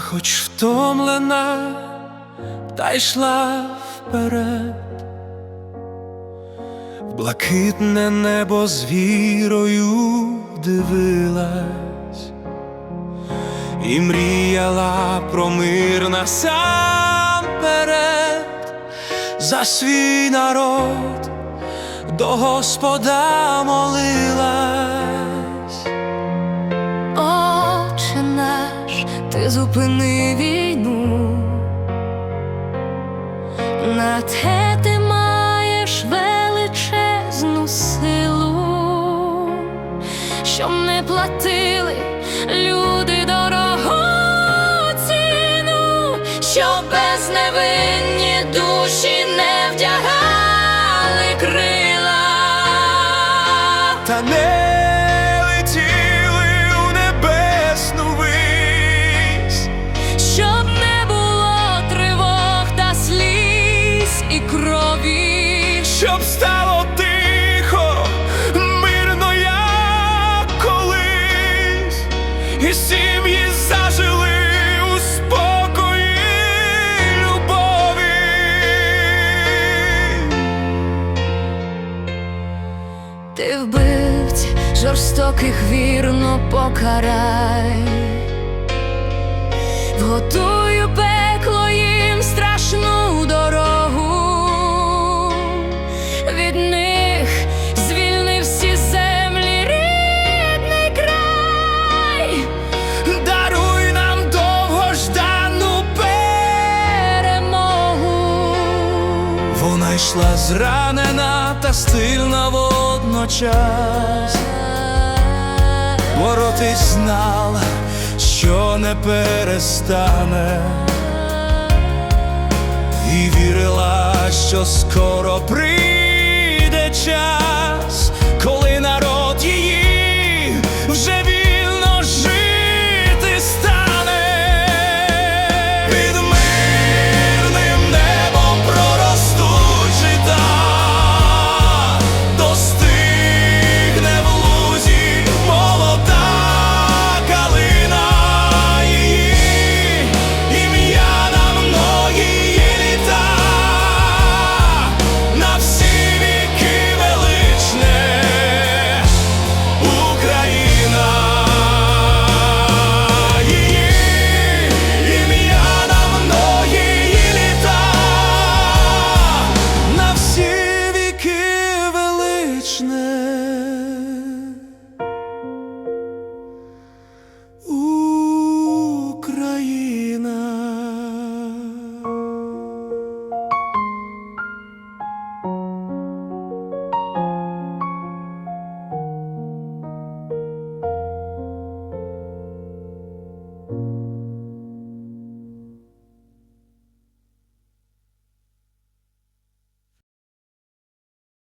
хоч втомлена, та йшла вперед, в блакитне небо з вірою дивилась і мріяла про мир насамперед за свій народ до Господа молилась. Ти зупини війну, на те ти маєш величезну силу, щоб не платили люди дорогу ціну, щоб безневинні душі не вдягали крила. Та не сім'ї зажили у спокої любові. ти вбивць жорстоких вірно покарай, вготую йшла зранена та стильна водночас. Боротись знала, що не перестане, і вірила, що скоро прийде час.